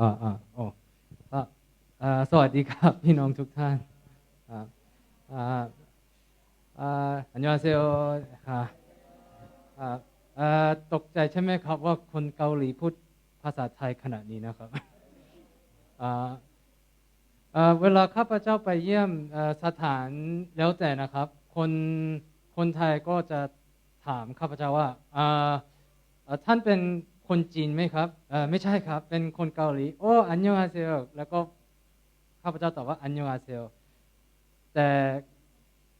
อ่าอ่าโอ้สวัสดีครับ พี่น้องทุกท่านอันยองเซโอค่ะอ่าอ่าตกใจใช่ไหมครับ ว่าคนเกาหลีพูดภาษาไทยขนาดนี้นะครับเวลาข้าพเจ้าไปเยี่ยมสถานแล้วแต่นะครับ คนคนไทยก็จะถามข้าพเจ้าว่าท่านเป็น คนจีนไหมครับเออไม่ใช่ครับ เป็นคนเกาหลี โอ้ อันยองอาเซลแล้วก็ข้าพเจ้าตอบว่าอันยองอาเซลแต่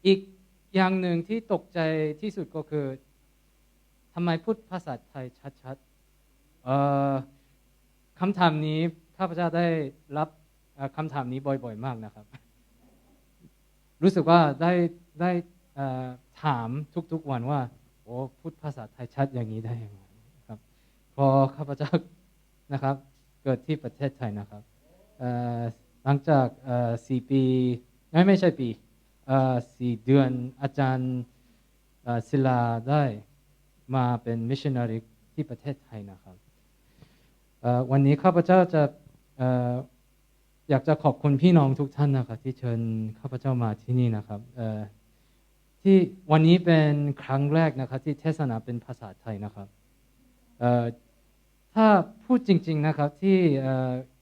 อีกอย่างหนึ่งที่ตกใจที่สุดก็คือทำไมพูดภาษาไทยชัดๆเอ่อคำถามนี้ข้าพเจ้าได้รับคำถามนี้บ่อยๆ มากนะครับ รู้สึกว่าได้ได้ถามทุกๆวันว่า โอ้พูดภาษาไทยชัดอย่างนี้ได้ยังไง พอข้าพเจ้านะครับ เกิดที่ประเทศไทยนะครับหลังจากสี่ปีไม่ไม่ใช่ปีสี่เดือนอาจารย์ศิลาได้มาเป็นมิชชันนารีที่ประเทศไทยนะครับวันนี้ข้าพเจ้าจะอยากจะขอบคุณพี่น้องทุกท่านนะครับ ที่เชิญข้าพเจ้ามาที่นี่นะครับที่วันนี้เป็นครั้งแรกนะครับ ที่เทศนาเป็นภาษาไทยนะครับ ถ้าพูดจริง ๆนะครับ ที่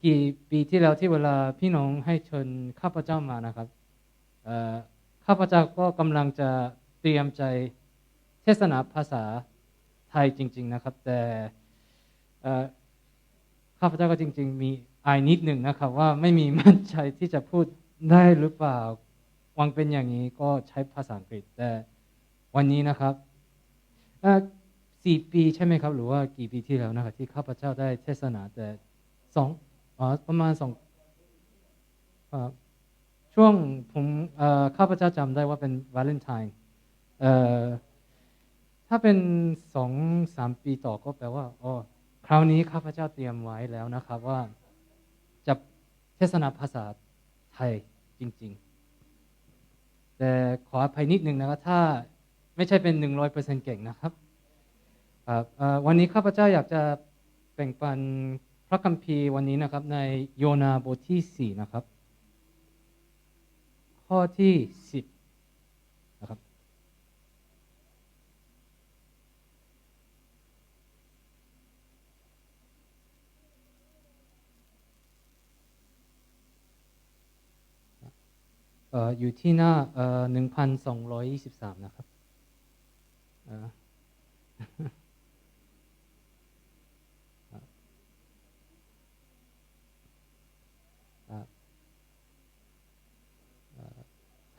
กี่ปีที่แล้วที่เวลาพี่น้องให้เชิญข้าพเจ้ามานะครับข้าพเจ้าก็กำลังจะเตรียมใจเทศนาภาษาไทยจริง ๆนะครับ แต่ข้าพเจ้าก็จริง ๆ มีอายนิดหนึ่งนะครับ ว่าไม่มีมั่นใจที่จะพูดได้หรือเปล่าวังเป็นอย่างนี้ก็ใช้ภาษาอังกฤษแต่วันนี้นะครับ สี่ปีใช่ไหมครับ หรือว่ากี่ปีที่แล้วนะครับที่ข้าพเจ้าได้เทศนาแต่สองอ๋อประมาณสองช่วงผมข้าพเจ้าจำได้ว่าเป็นวาเลนไทน์ถ้าเป็นสองสามปีต่อก็แปลว่าอ๋อคราวนี้ข้าพเจ้าเตรียมไว้แล้วนะครับว่าจะเทศนาภาษาไทยจริง ๆ แต่ขออภัยนิดหนึ่งนะครับถ้าไม่ใช่เป็นหนึ่งร้อยเปอร์เซ็นเก่งนะครับ ครับวันนี้ข้าพเจ้าอยากจะแบ่งปันพระคัมภีร์วันนี้นะครับ ในโยนาบทที่สี่นะครับ ข้อที่สิบนะครับ อยู่ที่หน้าเอ่อหนึ่งพันสองร้อยยี่สิบสามนะครับ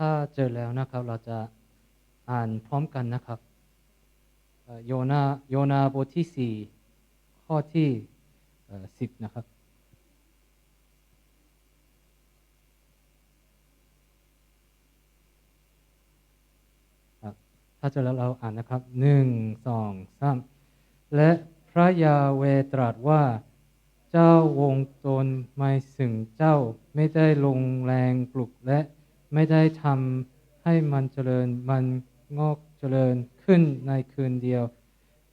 ถ้าเจอแล้วนะครับ เราจะอ่านพร้อมกันนะครับโยนาโยนาบทที่สี่ข้อที่สิบนะครับครับถ้าเจอแล้วเราอ่านนะครับหนึ่งสองสามและพระยาเวตรัสว่าเจ้าวงตนไม่สึงเจ้าไม่ได้ลงแรงปลุกและ ไม่ได้ทำให้มันเจริญ มันงอกเจริญขึ้นในคืนเดียว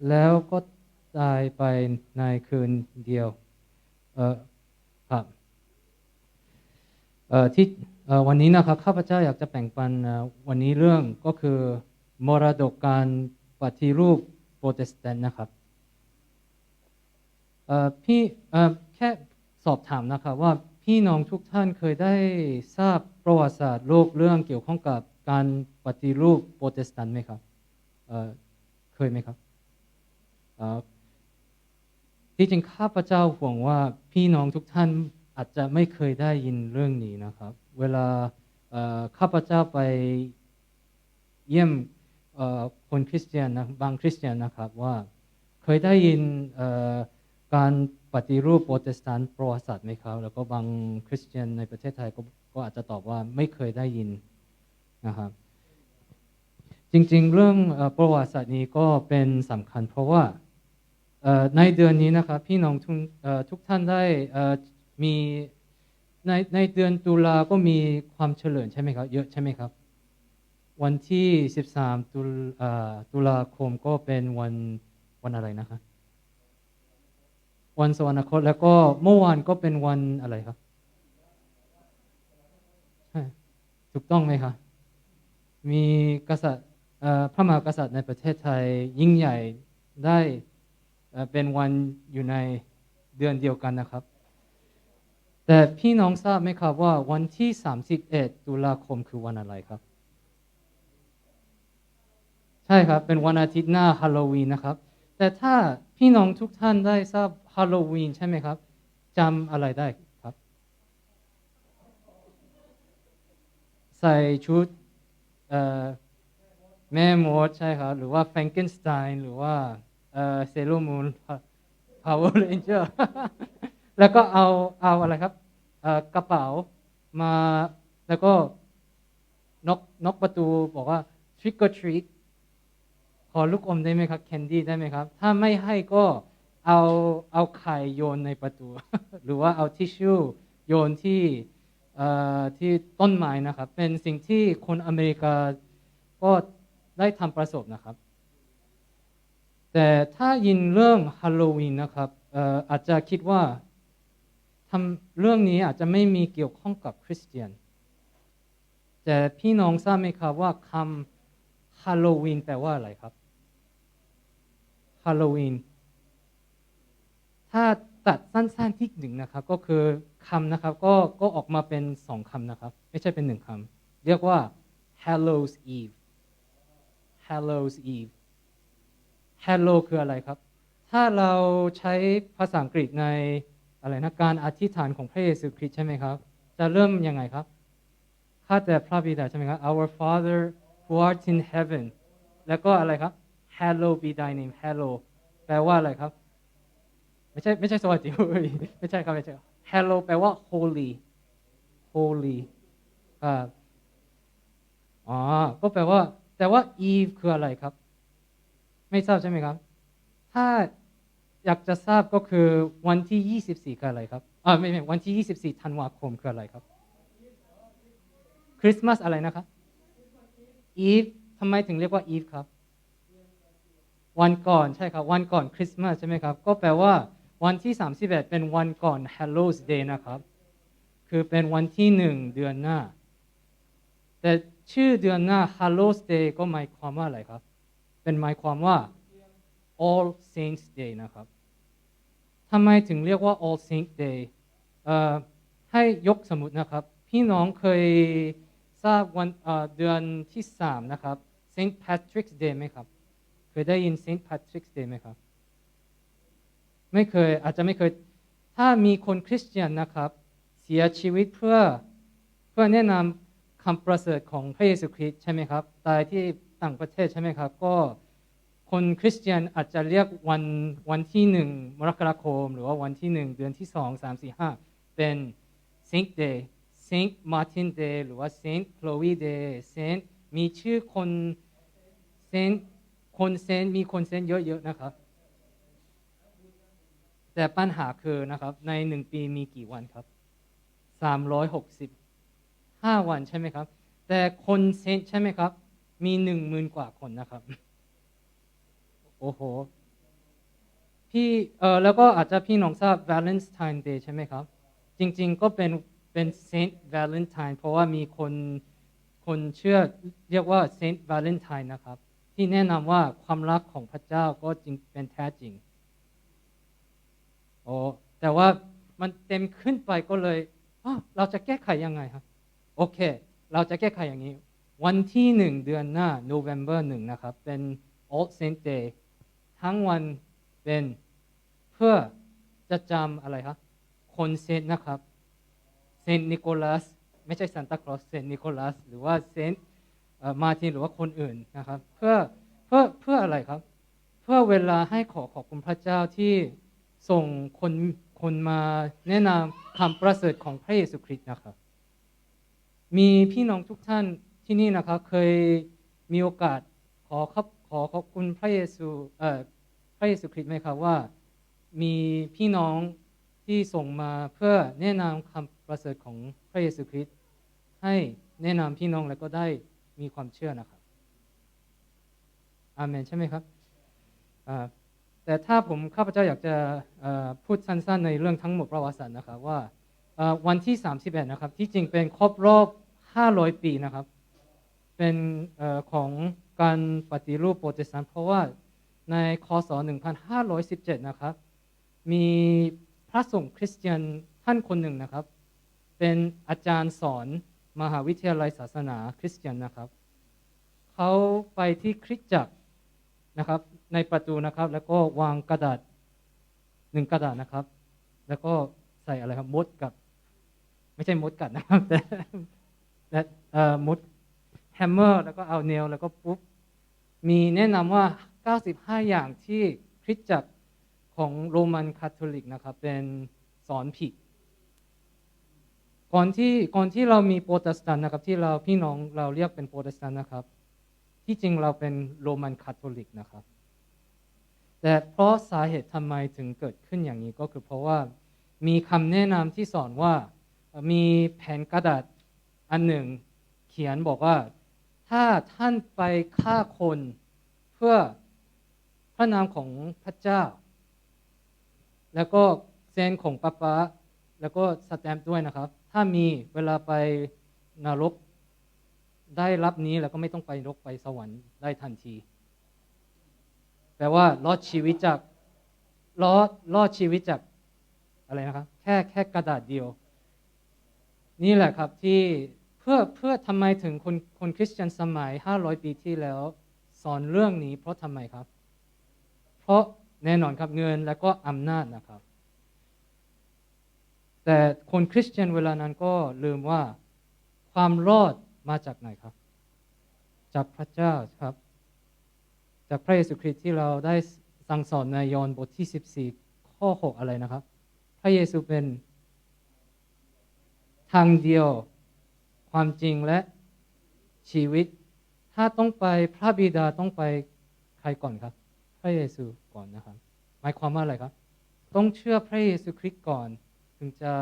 แล้วก็ตายไปในคืนเดียว เออครับเอ่อที่เอ่อวันนี้นะครับข้าพเจ้าอยากจะแบ่งปันเอ่อวันนี้เรื่องก็คือมรดกการปฏิรูปโปรเตสแตนต์นะครับเอ่อพี่เอ่อแค่สอบถามนะครับว่า พี่น้องทุกท่านเคยได้ทราบประวัติศาสตร์โลกเรื่องเกี่ยวข้องกับการปฏิรูปโปรเตสแตนต์ไหมครับเเคยไหมครับที่จริงข้าพเจ้าห่วงว่าพี่น้องทุกท่านอาจจะไม่เคยได้ยินเรื่องนี้นะครับ เวลาข้าพเจ้าไปเยี่ยมคนคริสเตียนนะบางคริสเตียนนะครับว่าเคยได้ยินการ ปฏิรูปโปรเตสแตนต์ประวัติศาสตร์ไหมครับ แล้วก็บางคริสเตียนในประเทศไทยก็ก็อาจจะตอบว่าไม่เคยได้ยินนะครับจริงๆ เรื่องประวัติศาสตร์นี้ก็เป็นสำคัญ เพราะว่าในเดือนนี้นะครับพี่น้องทุกทุกท่านได้มีในในเดือนตุลาก็มีความเฉลิมใช่ไหมครับ เยอะใช่ไหมครับ วันที่ 13 ตุลเอ่อตุลาคมก็เป็นวันวันอะไรนะครับ วันสวรรคตแล้วก็เมื่อวานก็เป็นวันอะไรครับถูกต้องไหมครับมีกษัตริย์พระมหากษัตริย์ในประเทศไทยยิ่งใหญ่ได้เอ่อเป็นวันอยู่ในเดือนเดียวกันนะครับ แต่พี่น้องทราบไหมครับว่าวันที่ 31 ตุลาคมคือวันอะไรครับ ใช่ครับ เป็นวันอาทิตย์หน้าฮาโลวีนนะครับ แต่ถ้าพี่น้องทุกท่านได้ทราบ ฮาโลวีนใช่ไหมครับจำอะไรได้ครับ ใส่ชุดเอ่อแม่มดใช่ครับ หรือว่าแฟรงเกนสไตน์หรือว่าเซโลมูนพาวเวอร์เรนเจอร์แล้วก็เอาเอาอะไรครับเอ่อกระเป๋ามาแล้วก็นกนกประตูบอกว่า trick or treat ขอลูกอมได้ไหมครับ แคนดี้ได้ไหมครับ ถ้าไม่ให้ก็ เอาเอาไข่โยนในประตู หรือว่าเอาทิชชู่โยนที่ที่ต้นไม้นะครับ เป็นสิ่งที่คนอเมริกาก็ได้ทำประสบนะครับ แต่ถ้ายินเรื่องฮาโลวีนนะครับเอ่ออาจจะคิดว่าทำเรื่องนี้อาจจะไม่มีเกี่ยวข้องกับคริสเตียน แต่พี่น้องทราบไหมครับว่าคำฮาโลวีนแปลว่าอะไรครับฮาโลวีน ถ้าตัดสั้นๆที่หนึ่งนะครับ ก็คือคำนะครับก็ก็ออกมาเป็นสองคำนะครับ ไม่ใช่เป็นหนึ่งคำเรียกว่า Hallows Eve Hallows Eve Hello คืออะไรครับ ถ้าเราใช้ภาษาอังกฤษในอะไรนะการอธิษฐานของพระเยซูคริสต์ใช่ไหมครับ จะเริ่มยังไงครับข้าแต่พระบิดาใช่ไหมครับ Our Father who art in heaven แล้วก็อะไรครับ Hello be thy name Hello แปลว่าอะไรครับ ไม่ใช่ไม่ใช่สวัสดีไม่ใช่ครับไม่ใช่ Hello แปลว่า holy holy อ่าอ๋อ ก็แปลว่า แต่ว่า Eve คืออะไรครับ ไม่ทราบใช่ไหมครับ ถ้าอยากจะทราบก็คือวันที่ 24 คืออะไรครับอ่าไม่ไม่วันที่ 24 ธันวาคมคืออะไรครับ คริสต์มาสอะไรนะครับอีฟทำไมถึงเรียกว่าอีฟครับ วันก่อนใช่ครับ วันก่อนคริสต์มาสใช่ไหมครับ ก็แปลว่า วันที่ 31 เป็นวันก่อน Hallows Day นะครับ คือเป็นวันที่หนึ่งเดือนหน้า แต่ชื่อเดือนหน้า Hallows Day ก็หมายความว่าอะไรครับ เป็นหมายความว่า All Saints Day นะครับทำไมถึงเรียกว่า All Saints Day เอ่อให้ยกสมมตินะครับ พี่น้องเคยทราบวันเดือนที่สามนะครับ Saint Patrick's Day ไหมครับ เคยได้ยิน Saint Patrick's Day ไหมครับ ไม่เคยอาจจะไม่เคย ถ้ามีคนคริสเตียนนะครับ เสียชีวิตเพื่อเพื่อแนะนำคำประเสริฐของพระเยซูคริสต์ใช่ไหมครับ ตายที่ต่างประเทศใช่ไหมครับ ก็คนคริสเตียนอาจจะเรียกวันวันที่หนึ่งมกราคม หรือว่าวันที่หนึ่งเดือนที่สองสามสี่ห้าเป็น Saint Day Saint Martin Day หรือว่า Saint Chloe Day Saint มีชื่อคน Saint คนเซนมีคนเซนเยอะๆนะครับ แต่ปัญหาคือนะครับ ในหนึ่งปีมีกี่วันครับสามร้อยหกสิบห้าวันใช่ไหมครับ แต่คนเซนใช่ไหมครับ มีหนึ่งหมื่นกว่าคนนะครับ โอ้โห พี่เออแล้วก็อาจจะพี่น้องทราบ Valentine Day ใช่ไหมครับ จริง ๆ ก็เป็นเป็น Saint Valentine เพราะว่ามีคนคนเชื่อเรียกว่า Saint Valentine นะครับ ที่แนะนำว่าความรักของพระเจ้าก็จริงเป็นแท้จริง อ้แต่ว่ามันเต็มขึ้นไปก็เลยเราจะแก้ไขยังไงครับ โอเค เราจะแก้ไขอย่างนี้ วันที่หนึ่งเดือนหน้า November หนึ่งนะครับ เป็น All Saint Day ทั้งวันเป็นเพื่อจะจำอะไรครับ คนเซนต์นะครับ เซนต์นิโคลัส ไม่ใช่ซานตาคลอส เซนต์นิโคลัส หรือว่าเซนต์มาตินหรือว่าคนอื่นนะครับ เพื่อเพื่อเพื่ออะไรครับ เพื่อเวลาให้ขอขอบคุณพระเจ้าที่ ส่งคนคนมาแนะนำคำประเสริฐของพระเยซูคริสต์นะครับ มีพี่น้องทุกท่านที่นี่นะครับเคยมีโอกาสขอครับขอขอบคุณพระเยซูเอ่อพระเยซูคริสต์ไหมครับว่า มีพี่น้องที่ส่งมาเพื่อแนะนำคำประเสริฐของพระเยซูคริสต์ให้แนะนำพี่น้องแล้วก็ได้มีความเชื่อนะครับอาเมนใช่ไหมครับอ่า แต่ถ้าผมข้าพเจ้าอยากจะพูดสั้นๆในเรื่องทั้งหมดประวัติศาสตร์นะครับว่าวันที่ 31 นะครับ ที่จริงเป็นครบรอบ 500 ปีนะครับ เป็นอของการปฏิรูปโปรเตสแตนต์เพราะว่าในคศ 1517 นะครับ มีพระสงฆ์คริสเตียนท่านคนหนึ่งนะครับ เป็นอาจารย์สอนมหาวิทยาลัยศาสนาคริสเตียนนะครับ เขาไปที่คริสตจักรนะครับ ในประตูนะครับ แล้วก็วางกระดาษหนึ่งกระดาษนะครับ แล้วก็ใส่อะไรครับมดกับ ไม่ใช่มดกัดนะครับ แต่และเอ่อมดแฮมเมอร์แล้วก็เอาเนลแล้วก็ปุ๊บมีแนะนำว่า 95 อย่างที่คริสตจักรของโรมันคาทอลิกนะครับ เป็นสอนผิดก่อนที่ก่อนที่เรามีโปรเตสแตนต์นะครับ ที่เราพี่น้องเราเรียกเป็นโปรเตสแตนต์นะครับ ที่จริงเราเป็นโรมันคาทอลิกนะครับ แต่เพราะสาเหตุทำไมถึงเกิดขึ้นอย่างนี้ก็คือเพราะว่ามีคำแนะนำที่สอนว่ามีแผ่นกระดาษอันหนึ่งเขียนบอกว่า ถ้าท่านไปฆ่าคนเพื่อพระนามของพระเจ้า แล้วก็เซนของป้าป้าแล้วก็สแตมป์ด้วยนะครับ ถ้ามีเวลาไปนรกได้รับนี้แล้วก็ไม่ต้องไปนรกไปสวรรค์ได้ทันที แปลว่ารอดชีวิตจากรอดรอดชีวิตจากอะไรนะครับ แค่แค่กระดาษเดียว นี่แหละครับที่เพื่อเพื่อทำไมถึงคนคนคริสเตียนสมัย 500 ปีที่แล้ว สอนเรื่องนี้ เพราะทำไมครับ เพราะแน่นอนครับเงินและก็อำนาจนะครับ แต่คนคริสเตียนเวลานั้นก็ลืมว่าความรอดมาจากไหนครับ จากพระเจ้าครับ จากพระเยซูคริสต์ที่เราได้สั่งสอนในยอห์นบทที่ 14 ข้อ 6 อะไรนะครับ พระเยซูเป็นทางเดียวความจริงและชีวิต ถ้าต้องไปพระบิดาต้องไปใครก่อนครับ พระเยซูก่อนนะครับ หมายความว่าอะไรครับ ต้องเชื่อพระเยซูคริสต์ก่อน ถึงจะ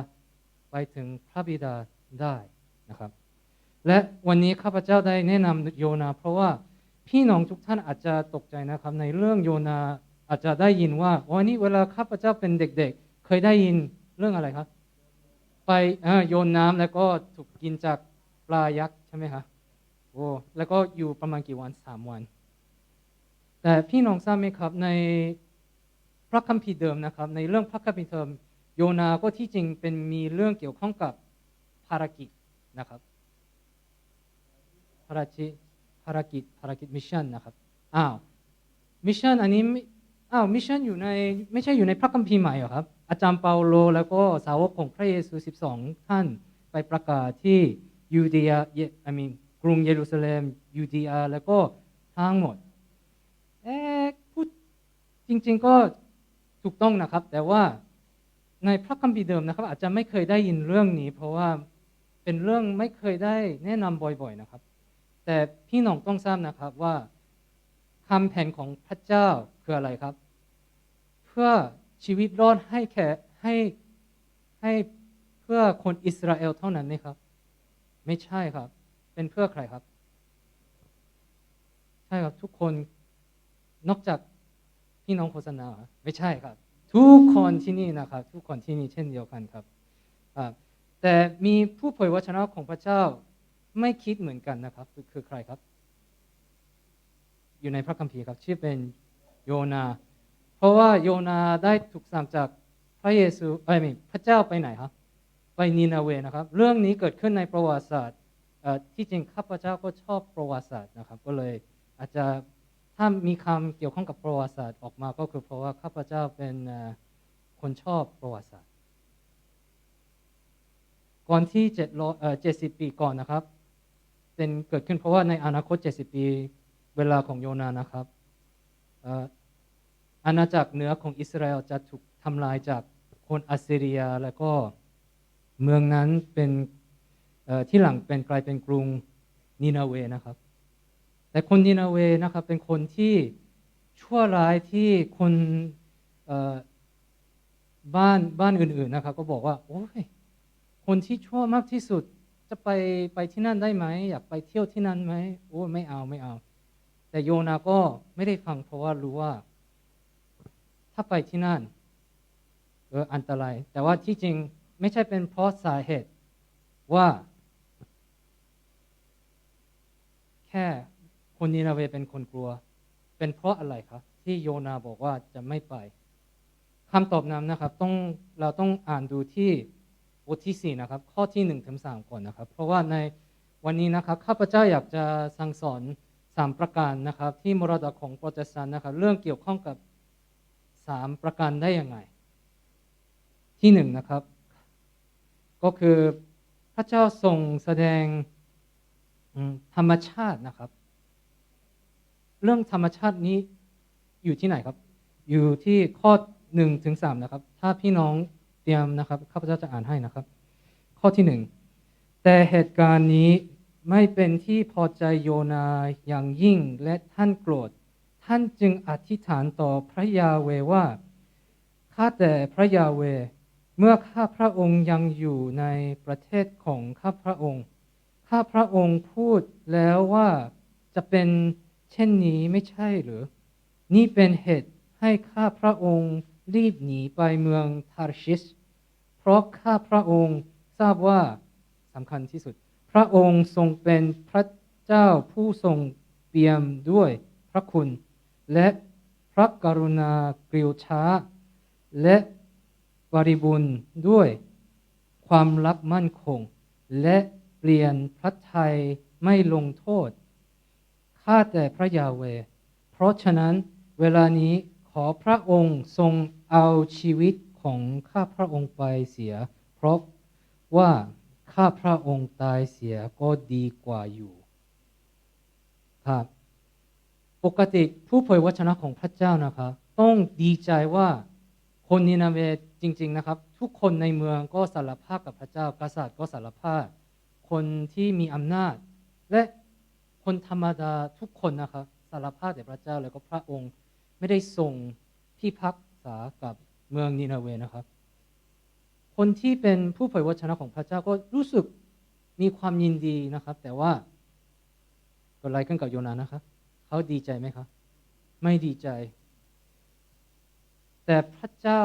ไปถึงพระบิดาได้นะครับ และวันนี้ข้าพเจ้าได้แนะนำโยนา เพราะว่า พี่น้องทุกท่านอาจจะตกใจนะครับ ในเรื่องโยนาอาจจะได้ยินว่าวันนี้เวลาข้าพเจ้าเป็นเด็กๆ เคยได้ยินเรื่องอะไรครับ ไปโยนน้ำแล้วก็ถูกกินจากปลายักษ์ใช่ไหมคะโอ้แล้วก็อยู่ประมาณกี่วันสามวัน แต่พี่น้องทราบไหมครับในพระคัมภีร์เดิมนะครับ ในเรื่องพระคัมภีร์เดิมโยนาก็ที่จริงเป็นมีเรื่องเกี่ยวข้องกับภารกิจนะครับภารกิจ ภารกิจภารกิจมิชชั่นนะครับอ้าวมิชชั่นอันนี้ไม่อ้าวมิชชั่นอยู่ในไม่ใช่อยู่ในพระคัมภีร์ใหม่หรอครับ อาจารย์เปาโล แล้วก็สาวกของพระเยซู 12 ท่านไปประกาศที่ยูเดียเย I mean กรุงเยรูซาเล็มยูเดียแล้วก็ทั้งหมดเอ๊พูดจริง ๆก็ถูกต้องนะครับ แต่ว่าในพระคัมภีร์เดิมนะครับ อาจจะไม่เคยได้ยินเรื่องนี้ เพราะว่าเป็นเรื่องไม่เคยได้แนะนำบ่อย ๆ นะครับ แต่พี่น้องต้องทราบนะครับว่าคำแผนของพระเจ้าคืออะไรครับ เพื่อชีวิตรอดให้แค่ให้ให้เพื่อคนอิสราเอลเท่านั้นไหมครับ ไม่ใช่ครับ เป็นเพื่อใครครับ ใช่ครับทุกคนนอกจากพี่น้องโฆษณาไม่ใช่ครับ ทุกคนที่นี่นะครับ ทุกคนที่นี่เช่นเดียวกันครับแต่มีผู้เผยวจนะของพระเจ้า ไม่คิดเหมือนกันนะครับ คือใครครับ อยู่ในพระคัมภีร์ครับ ชื่อเป็นโยนา เพราะว่าโยนาได้ถูกสั่งจากพระเยซูเอ้ไม่พระเจ้าไปไหนครับ ไปนีนาเวนะครับ เรื่องนี้เกิดขึ้นในประวัติศาสตร์ที่จริงข้าพเจ้าก็ชอบประวัติศาสตร์นะครับ ก็เลยอาจจะถ้ามีคำเกี่ยวข้องกับประวัติศาสตร์ออกมาก็คือเพราะว่าข้าพเจ้าเป็นคนชอบประวัติศาสตร์ ก่อนที่เจ็ดร้อยเจ็ดสิบปีก่อนนะครับ เป็นเกิดขึ้นเพราะว่าในอนาคต 70 ปีเวลาของโยนานะครับอาณาจักรเหนือของอิสราเอลจะถูกทำลายจากคนอัสซีเรีย แล้วก็เมืองนั้นเป็นที่หลังเป็นกลายเป็นกรุงนีนาเวนะครับ แต่คนนีนาเวนะครับเป็นคนที่ชั่วร้ายที่คนบ้านบ้านอื่นๆนะครับ ก็บอกว่า โอ้ยคนที่ชั่วมากที่สุด จะไปไปที่นั่นได้ไหม อยากไปเที่ยวที่นั่นไหมโอ้ไม่เอาไม่เอา แต่โยนาก็ไม่ได้ฟังเพราะว่ารู้ว่า ถ้าไปที่นั่นเอออันตราย แต่ว่าที่จริงไม่ใช่เป็นเพราะสาเหตุว่า แค่คนนินาเวเป็นคนกลัว เป็นเพราะอะไรครับ ที่โยนาบอกว่าจะไม่ไปคำตอบนั้นนะครับ ต้องเราต้องอ่านดูที่ บทที่สี่นะครับ ข้อที่หนึ่งถึงสามก่อนนะครับ เพราะว่าในวันนี้นะครับข้าพเจ้าอยากจะสั่งสอนสามประการนะครับ ที่มรดกของโปรเตสแตนต์นะครับ เรื่องเกี่ยวข้องกับสามประการได้ยังไง ที่หนึ่งนะครับ ก็คือพระเจ้าทรงแสดงธรรมชาตินะครับ เรื่องธรรมชาตินี้อยู่ที่ไหนครับ อยู่ที่ข้อหนึ่งถึงสามนะครับ ถ้าพี่น้อง รียมนะครับข้าพเจ้าจะอ่านให้นะครับ ข้อที่หนึ่งแต่เหตุการณ์นี้ไม่เป็นที่พอใจโยนาอย่างยิ่งและท่านโกรธ ท่านจึงอธิษฐานต่อพระยาเวว่าข้าแต่พระยาเว เมื่อข้าพระองค์ยังอยู่ในประเทศของข้าพระองค์ ข้าพระองค์พูดแล้วว่าจะเป็นเช่นนี้ไม่ใช่หรือ นี่เป็นเหตุให้ข้าพระองค์รีบหนีไปเมืองทาร์ชิส ราะข้าพระองค์ทราบว่าสำคัญที่สุด พระองค์ทรงเป็นพระเจ้าผู้ทรงเปี่ยมด้วยพระคุณ และพระกรุณากริยวช้า และบริบูรณ์ด้วยความรักมั่นคง และเปลี่ยนพระทัยไม่ลงโทษ ข้าแต่พระยาเว เพราะฉะนั้นเวลานี้ขอพระองค์ทรงเอาชีวิต ของข้าพระองค์ไปเสีย เพราะว่าข้าพระองค์ตายเสียก็ดีกว่าอยู่ครับปกติผู้เผยวจนะของพระเจ้านะครับ ต้องดีใจว่าคนนินาเวจริง ๆนะครับ ทุกคนในเมืองก็สารภาพกับพระเจ้ากษัตริย์ก็สารภาพ คนที่มีอำนาจ และคนธรรมดาทุกคนนะครับสารภาพแด่พระเจ้าแล้วก็พระองค์ไม่ได้ส่งพี่พักษากับ เมืองนินาเวนะครับ คนที่เป็นผู้เผยวจนะของพระเจ้าก็รู้สึกมีความยินดีนะครับ แต่ว่ากิดอะไรขึ้นกับโยนานะครับ เขาดีใจไหมครับ ไม่ดีใจ แต่พระเจ้า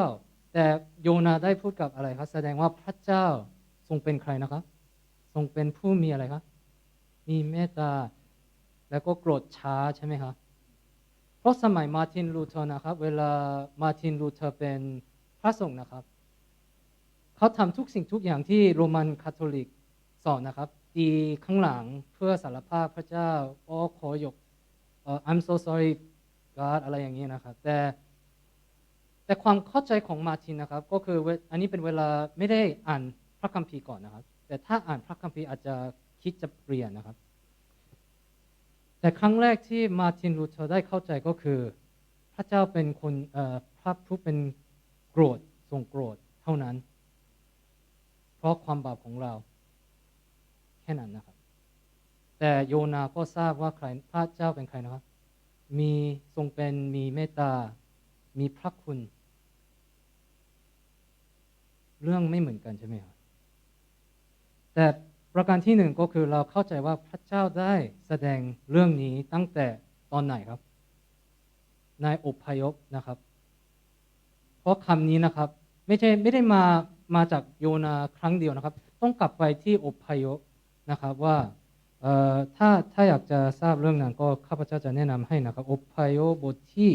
แต่โยนาได้พูดกับอะไรครับ แสดงว่าพระเจ้าทรงเป็นใครนะครับ ทรงเป็นผู้มีอะไรครับ มีเมตตา แล้วก็โกรธช้าใช่ไหมครับ เพราะสมัยมาร์ตินลูเทอร์นะครับ เวลามาร์ตินลูเทอร์เป็นพระสงฆ์นะครับ เขาทำทุกสิ่งทุกอย่างที่โรมันคาทอลิกสอนนะครับตีข้างหลังเพื่อสารภาพพระเจ้าอ้อขอยกเอ่อ I'm so sorry God อะไรอย่างนี้นะครับ แต่แต่ความเข้าใจของมาร์ตินนะครับ ก็คือเวอันนี้เป็นเวลาไม่ได้อ่านพระคัมภีร์ก่อนนะครับ แต่ถ้าอ่านพระคัมภีร์อาจจะคิดจะเปลี่ยนนะครับ แต่ครั้งแรกที่มาร์ตินลูเทอร์ได้เข้าใจก็คือ พระเจ้าเป็นคนพระผู้เป็นโกรธทรงโกรธเท่านั้น เพราะความบาปของเรา แค่นั้นนะครับ แต่โยนาก็ทราบว่าใครพระเจ้าเป็นใครนะครับ มีทรงเป็นมีเมตตา มีพระคุณ เรื่องไม่เหมือนกันใช่ไหมครับแต่ ประการที่หนึ่งก็คือเราเข้าใจว่าพระเจ้าได้แสดงเรื่องนี้ตั้งแต่ตอนไหนครับ ในอพยพนะครับ เพราะคำนี้นะครับ ไม่ใช่ไม่ได้มามาจากโยนาครั้งเดียวนะครับ ต้องกลับไปที่อพยพนะครับว่าถ้าถ้าอยากจะทราบเรื่องนั้นก็ข้าพเจ้าจะแนะนำให้นะครับอพยพบทที่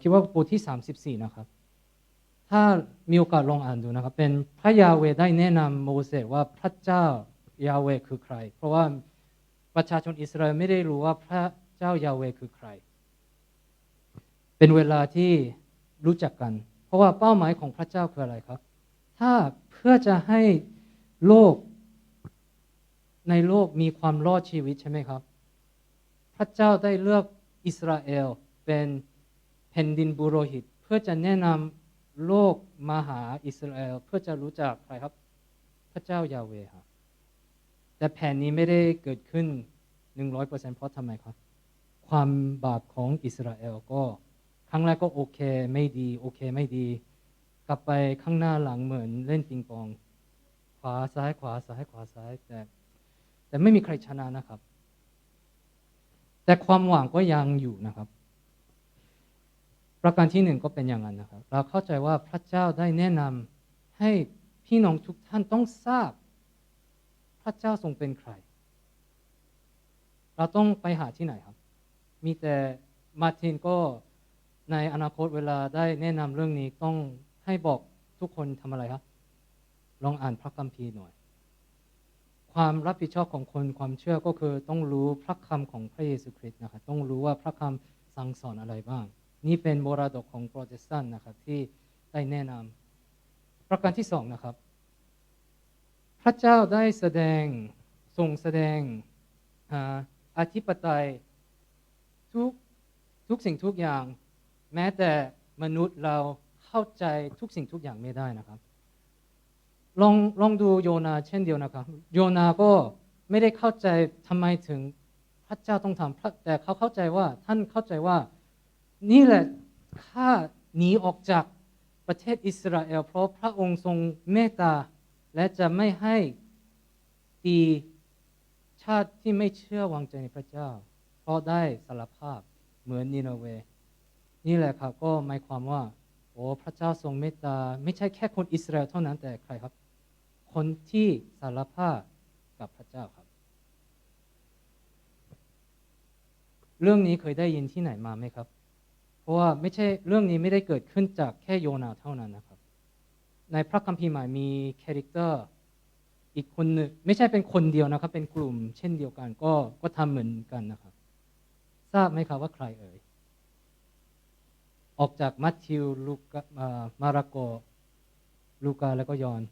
คิดว่าบทที่ 34 นะครับ ถ้ามีโอกาสลองอ่านดูนะครับ เป็นพระยาเวได้แนะนำโมเสสว่าพระเจ้ายาเวคือใคร เพราะว่าประชาชนอิสราเอลไม่ได้รู้ว่าพระเจ้ายาเวคือใคร เป็นเวลาที่รู้จักกัน เพราะว่าเป้าหมายของพระเจ้าคืออะไรครับ ถ้าเพื่อจะให้โลกในโลกมีความรอดชีวิตใช่ไหมครับ พระเจ้าได้เลือกอิสราเอลเป็นแผ่นดินบุโรหิต เพื่อจะแนะนำ โลกมาหาอิสราเอลเพื่อจะรู้จักใครครับ พระเจ้ายาเวครับแต่แผนนี้ไม่ได้เกิดขึ้น 100%เพราะทำไมครับ ความบาปของอิสราเอลก็ครั้งแรกก็โอเคไม่ดี โอเคไม่ดี กลับไปข้างหน้าหลังเหมือนเล่นปิงปอง ขวาซ้ายขวาซ้ายขวาซ้ายแต่แต่ไม่มีใครชนะนะครับ แต่แต่ความหวังก็ยังอยู่นะครับ ประการที่หนึ่งก็เป็นอย่างนั้นนะครับ เราเข้าใจว่าพระเจ้าได้แนะนำให้พี่น้องทุกท่านต้องทราบ พระเจ้าทรงเป็นใคร เราต้องไปหาที่ไหนครับ มีแต่มาตินก็ในอนาคตเวลาได้แนะนำเรื่องนี้ต้องให้บอกทุกคนทำอะไรครับ ลองอ่านพระคัมภีร์หน่อย ความรับผิดชอบของคนความเชื่อก็คือต้องรู้พระคำของพระเยซูคริสต์นะครับต้องรู้ว่าพระคำสั่งสอนอะไรบ้าง นี่เป็นโมรดกของโปรเตสแตนต์นะครับที่ได้แนะนำประการที่สองนะครับ พระเจ้าได้แสดงทรงแสดงอธิปไตยทุกทุกสิ่งทุกอย่าง แม้แต่มนุษย์เราเข้าใจทุกสิ่งทุกอย่างไม่ได้นะครับลองลองดูโยนาเช่นเดียวนะครับ โยนาก็ไม่ได้เข้าใจทำไมถึงพระเจ้าต้องทำพระแต่เขาเข้าใจว่าท่านเข้าใจว่า นี่แหละข้าหนีออกจากประเทศอิสราเอล เพราะพระองค์ทรงเมตตา และจะไม่ให้ตีชาติที่ไม่เชื่อวางใจในพระเจ้า เพราะได้สารภาพเหมือนนินเว นี่แหละครับก็หมายความว่าโอ้พระเจ้าทรงเมตตา ไม่ใช่แค่คนอิสราเอลเท่านั้นแต่ใครครับ คนที่สารภาพกับพระเจ้าครับ เรื่องนี้เคยได้ยินที่ไหนมาไหมครับ ราะว่าไม่ใช่เรื่องนี้ไม่ได้เกิดขึ้นจากแค่โยนาเท่านั้นนะครับ ในพระคัมภีร์ใหม่มีคาแรคเตอร์อีกคนหนึ่งไม่ใช่เป็นคนเดียวนะครับ เป็นกลุ่ม เช่นเดียวกันก็ก็ทำเหมือนกันนะครับ ทราบไหมครับว่าใครเอ่ยออกจากมัทธิวลูกาอ่ามาระโกลูกาแล้วก็ยอน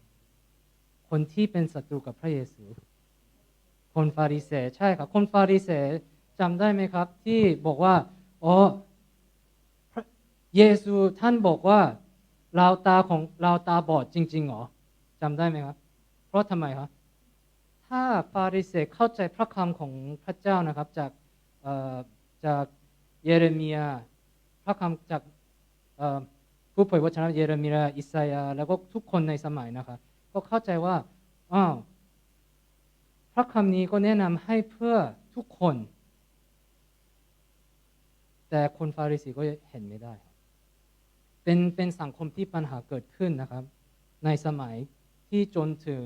คนที่เป็นศัตรูกับพระเยซู คนฟาริเสใช่ครับ คนฟาริเสจำได้ไหมครับ ที่บอกว่าอ๋อ เยซูท่านบอกว่าเราตาของเราตาบอดจริงๆเหรอจำได้ไหมครับ เพราะทำไมครับ ถ้าฟาริเสเข้าใจพระคำของพระเจ้านะครับ จากเอ่อจากเยเรมียพระคำจากผู้เผยวจนะเยเรมียาอิสยาแล้วก็ทุกคนในสมัยนะครับ ก็เข้าใจว่าอ้าวพระคำนี้ก็แนะนำให้เพื่อทุกคน แต่คนฟาริสีก็เห็นไม่ได้ครับ เป็นเป็นสังคมที่ปัญหาเกิดขึ้นนะครับ ในสมัยที่จนถึง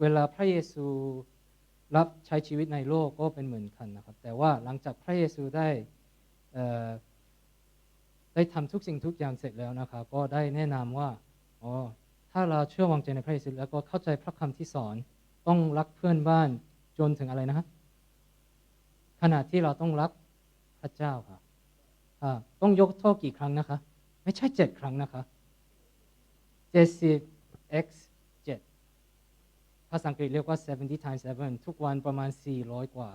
เวลาพระเยซูรับใช้ชีวิตในโลกก็เป็นเหมือนกันนะครับ แต่ว่าหลังจากพระเยซูได้ได้ทำทุกสิ่งทุกอย่างเสร็จแล้วนะครับ ก็ได้แนะนำว่าอ๋อถ้าเราเชื่อวางใจในพระเยซูแล้วก็เข้าใจพระคำที่สอนต้องรักเพื่อนบ้านจนถึงอะไรนะฮะขณะที่เราต้องรักพระเจ้าครับอ่าต้องยกโทษกี่ครั้งนะคะ ไม่ใช่เจ็ดครั้งนะคะเจ็ดสิบ x 7ภาษาอังกฤษเรียกว่า70 times 7ทุกวันประมาณ400กว่า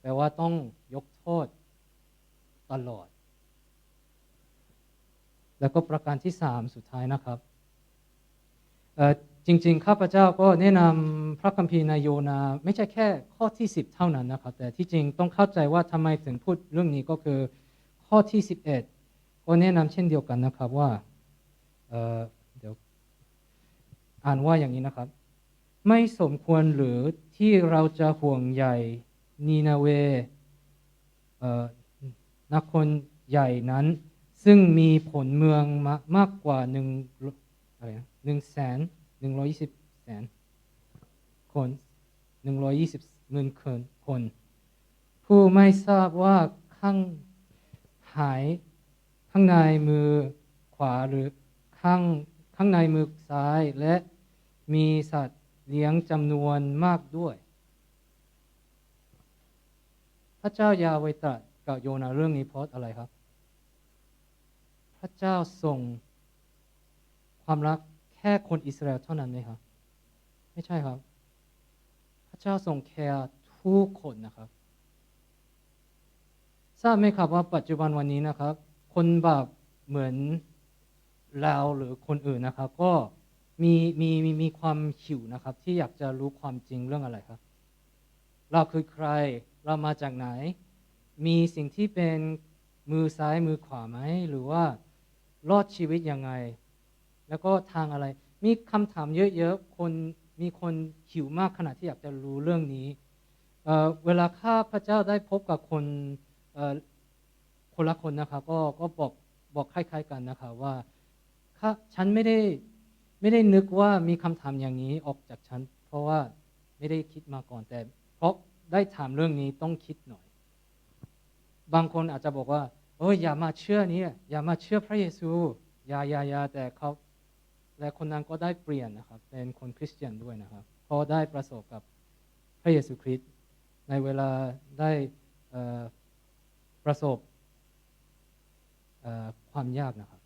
แปลว่าต้องยกโทษตลอด แล้วก็ประการที่3สุดท้ายนะครับจริง ๆ ข้าพเจ้าก็แนะนำพระคัมภีร์นายโยนา ไม่ใช่แค่ข้อที่ 10 เท่านั้นนะครับ แต่ที่จริงต้องเข้าใจว่าทำไมถึงพูดเรื่องนี้ก็คือข้อที่ 11 ก็แนะนำเช่นเดียวกันนะครับว่าเเดี๋ยวอ่านว่าอย่างนี้นะครับ ไม่สมควรหรือที่เราจะห่วงใยนีนาเวเนักคนใหญ่นั้น ซึ่งมีผลเมืองมามากกว่าหนึ่งอะไรนะหนึ่งแสนหนึ่งร้อยยี่สิบแสนคนหนึ่งร้อยี่สิบหมื่นคนคน ผู้ไม่ทราบว่าข้างหาย ข้างในมือขวาหรือข้างข้างในมือซ้ายและมีสัตว์เลี้ยงจำนวนมากด้วย พระเจ้ายาเวตรัสกับโยนาเรื่องนี้เพราะอะไรครับ พระเจ้าส่งความรักแค่คนอิสราเอลเท่านั้นไหมครับ ไม่ใช่ครับ พระเจ้าทรงแคร์ทุกคนนะครับ ทราบไหมครับว่าปัจจุบันวันนี้นะครับ คนแบาปเหมือนเราหรือคนอื่นนะครับ ก็มีมีมีมีความหิวนะครับ ที่อยากจะรู้ความจริงเรื่องอะไรครับ เราคือใครเรามาจากไหน มีสิ่งที่เป็นมือซ้ายมือขวาไหมหรือว่ารอดชีวิตยังไง แล้วก็ทางอะไร มีคำถามเยอะๆคนมีคนหิวมากขนาดที่อยากจะรู้เรื่องนี้เเวลาข้าพระเจ้าได้พบกับคน คนละคนนะครับก็ก็บอกบอกคล้ายๆกันนะครับว่าข้าฉันไม่ได้ไม่ได้นึกว่ามีคำถามอย่างนี้ออกจากฉัน เพราะว่าไม่ได้คิดมาก่อนแต่ เพราะได้ถามเรื่องนี้ต้องคิดหน่อย บางคนอาจจะบอกว่าโอ้ยอย่ามาเชื่อนี้อย่ามาเชื่อพระเยซูอย่าอย่าอย่าแต่เขาและคนนั้นก็ได้เปลี่ยนนะครับ เป็นคนคริสเตียนด้วยนะครับเพราะได้ประสบกับพระเยซูคริสต์ในเวลาได้ประสบ ความยากนะครับ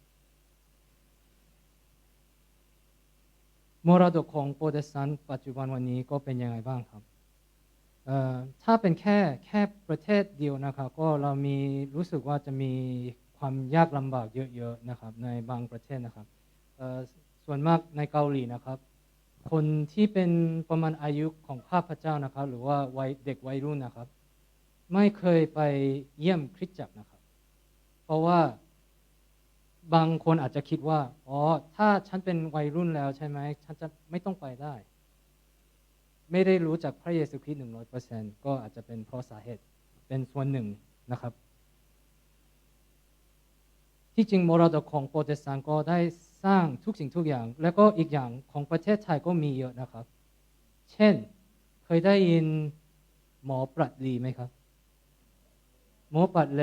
มรดกของโปรเตสแตนต์ปัจจุบันวันนี้ก็เป็นยังไงบ้างครับถ้าเป็นแค่แค่ประเทศเดียวนะครับ ก็เรามีรู้สึกว่าจะมีความยากลำบากเยอะๆนะครับ ในบางประเทศนะครับส่วนมากในเกาหลีนะครับ คนที่เป็นประมาณอายุของข้าพเจ้านะครับ หรือว่าวัยเด็กวัยรุ่นนะครับ ไม่เคยไปเยี่ยมคริสตจักรนะครับ เพราะว่า บางคนอาจจะคิดว่า อ๋อ ถ้าฉันเป็นวัยรุ่นแล้วใช่ไหม ฉันจะไม่ต้องไปได้ ไม่ได้รู้จักพระเยซูคริสต์หนึ่งร้อยเปอร์เซ็นก็อาจจะเป็นเพราะสาเหตุ เป็นส่วนหนึ่งนะครับ ที่จริงมรดกของโปรเตสแตนต์ก็ได้สร้างทุกสิ่งทุกอย่าง แล้วก็อีกอย่างของประเทศไทยก็มีเยอะนะครับ เช่น เคยได้ยินหมอปรัดลีไหมครับ หมอปรัดเล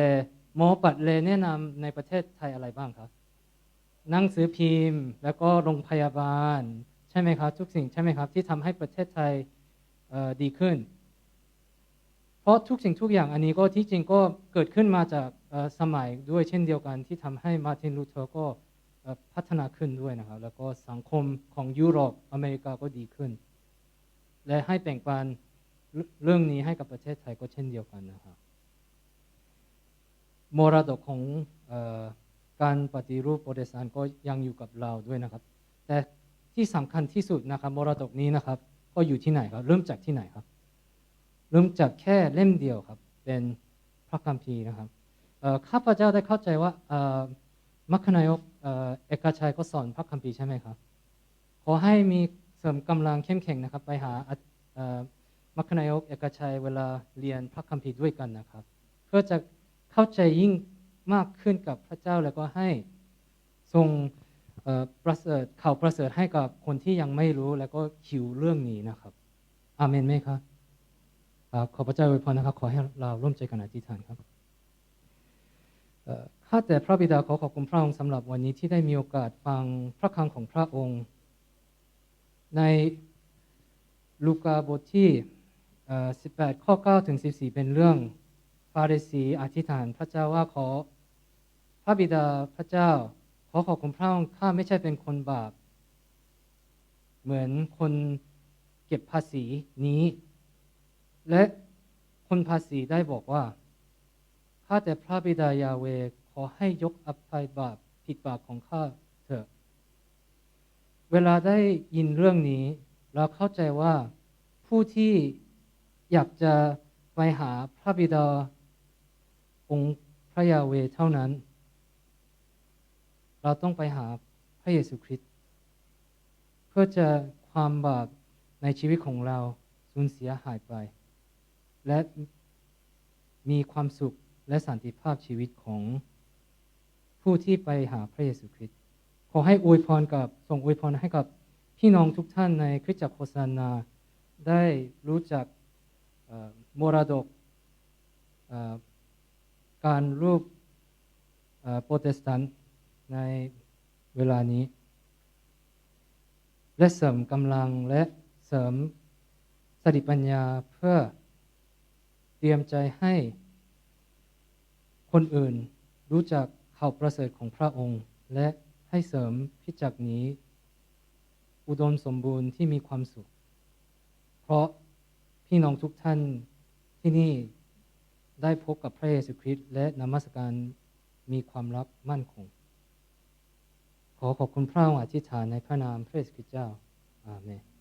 หมอปรัดเลแนะนำในประเทศไทยอะไรบ้างครับ หนังสือพิมพ์ แล้วก็โรงพยาบาล ใช่ไหมครับ ทุกสิ่งใช่ไหมครับ ที่ทำให้ประเทศไทยดีขึ้น เพราะทุกสิ่งทุกอย่างอันนี้ก็ที่จริงก็เกิดขึ้นมาจากสมัยด้วยเช่นเดียวกันที่ทำให้มาร์ตินลูเทอร์ก็พัฒนาขึ้นด้วยนะครับ แล้วก็สังคมของยุโรปอเมริกาก็ดีขึ้น และให้แบ่งปันเรื่องเรื่องนี้ให้กับประเทศไทยก็เช่นเดียวกันนะครับมรดกของ การปฏิรูปโปรเตสแตนต์ก็ยังอยู่กับเราด้วยนะครับ แต่ที่สำคัญที่สุดนะครับมรดกนี้นะครับ ก็อยู่ที่ไหนครับ เริ่มจากที่ไหนครับ เริ่มจากแค่เล่มเดียวครับ เป็นพระคัมภีร์นะครับข้าพเจ้าได้เข้าใจว่ามัคคณายกเอกชัยก็สอนพระคัมภีร์ใช่ไหมครับ ขอให้มีเสริมกำลังเข้มแข็งนะครับ ไปหามัคคณายกเอกชัยเวลาเรียนพระคัมภีร์ด้วยกันนะครับ เพื่อจะเข้าใจยิ่ง มากขึ้นกับพระเจ้าแล้วก็ให้ทรงประเสริฐข่าวประเสริฐให้กับคนที่ยังไม่รู้แล้วก็หิวเรื่องนี้นะครับอาเมนไหมครับขอพระเจ้าอวยพรนะครับ ขอให้เราร่วมใจกันอธิษฐานครับข้าแต่พระบิดาขอขอบคุณพระองค์สำหรับวันนี้ที่ได้มีโอกาสฟังพระคำของพระองค์ ในลูกาบทที่ 18 ข้อ 9 ถึง 14 เป็นเรื่อง ฟาริสีอธิษฐานพระเจ้าว่าขอ พระบิดาพระเจ้า ขอขอบคุณพระองค์ข้าไม่ใช่เป็นคนบาป เหมือนคนเก็บภาษีนี้ และคนภาษีได้บอกว่าข้าแต่พระบิดายาเวขอให้ยกอภัยบาปผิดบาปของข้าเถอะ เวลาได้ยินเรื่องนี้ เราเข้าใจว่าผู้ที่อยากจะไปหาพระบิดา องค์พระยาเวเท่านั้น เราต้องไปหาพระเยซูคริสต์เพื่อจะความบาปในชีวิตของเราสูญเสียหายไป และมีความสุขและสันติภาพชีวิตของผู้ที่ไปหาพระเยซูคริสต์ขอให้อวยพรกับส่งอวยพรให้กับพี่น้องทุกท่านในคริสตจักรโคสานาได้รู้จักมรดก การรูปโปรเตสแตนต์ในเวลานี้ และเสริมกำลังและเสริมสติปัญญาเพื่อเตรียมใจให้คนอื่นรู้จักข่าวประเสริฐของพระองค์ และให้เสริมพิจักนี้ อุดมสมบูรณ์ที่มีความสุข เพราะพี่น้องทุกท่านที่นี่ ได้พบกับพระเยซูคริสต์และนมัสการมีความลับมั่นคง ขอขอบคุณพระองค์อธิษฐานในพระนามพระเยซูคริสต์เจ้า อาเมน